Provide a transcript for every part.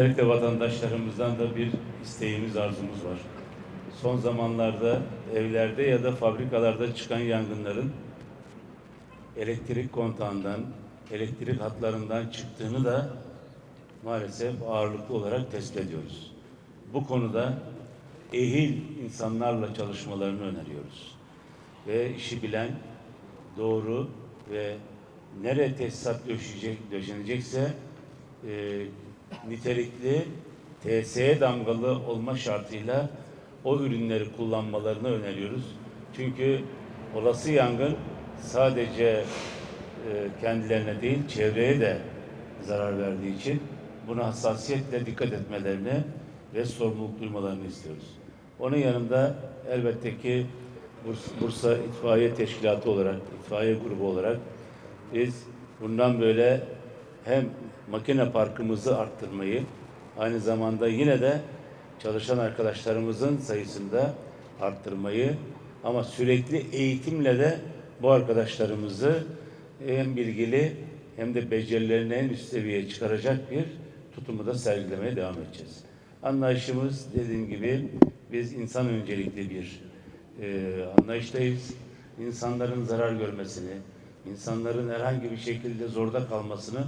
Özellikle vatandaşlarımızdan da bir isteğimiz, arzumuz var. Son zamanlarda evlerde ya da fabrikalarda çıkan yangınların elektrik kontağından, elektrik hatlarından çıktığını da maalesef ağırlıklı olarak tespit ediyoruz. Bu konuda ehil insanlarla çalışmalarını öneriyoruz. Ve işi bilen, doğru ve nereye tesisat döşecek, döşenecekse e, nitelikli TSE damgalı olma şartıyla o ürünleri kullanmalarını öneriyoruz. Çünkü olası yangın sadece e, kendilerine değil çevreye de zarar verdiği için buna hassasiyetle dikkat etmelerini ve sorumluluk duymalarını istiyoruz. Onun yanında elbette ki Burs- Bursa İtfaiye Teşkilatı olarak, itfaiye grubu olarak biz bundan böyle hem makine parkımızı arttırmayı aynı zamanda yine de çalışan arkadaşlarımızın sayısında arttırmayı ama sürekli eğitimle de bu arkadaşlarımızı hem bilgili hem de becerilerini en üst seviyeye çıkaracak bir tutumu da sergilemeye devam edeceğiz. Anlayışımız dediğim gibi biz insan öncelikli bir e, anlayıştayız. İnsanların zarar görmesini, insanların herhangi bir şekilde zorda kalmasını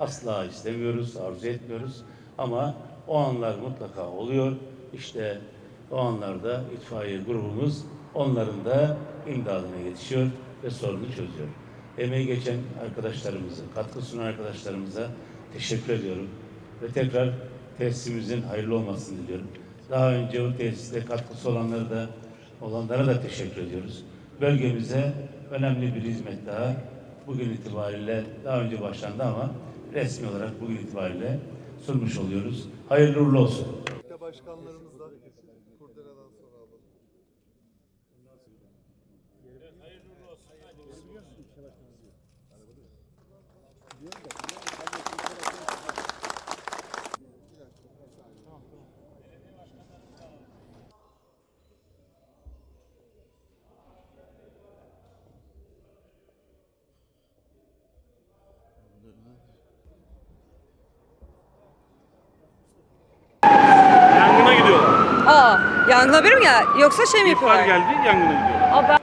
asla istemiyoruz, arzu etmiyoruz. Ama o anlar mutlaka oluyor. İşte o anlarda itfaiye grubumuz onların da imdadına yetişiyor ve sorunu çözüyor. Emeği geçen arkadaşlarımıza, katkı sunan arkadaşlarımıza teşekkür ediyorum. Ve tekrar tesisimizin hayırlı olmasını diliyorum. Daha önce o tesiste katkısı olanları da olanlara da teşekkür ediyoruz. Bölgemize önemli bir hizmet daha bugün itibariyle daha önce başlandı ama resmi olarak bugün itibariyle sunmuş oluyoruz. Hayırlı uğurlu olsun. Birlikte başkanlarımız da Kurdela'dan sonra alalım. Yangına gidiyorlar. Aa, yangın haberi mi ya? Yoksa şey mi İhbar yapıyorlar? geldi, yangına gidiyorlar. Aa, ben...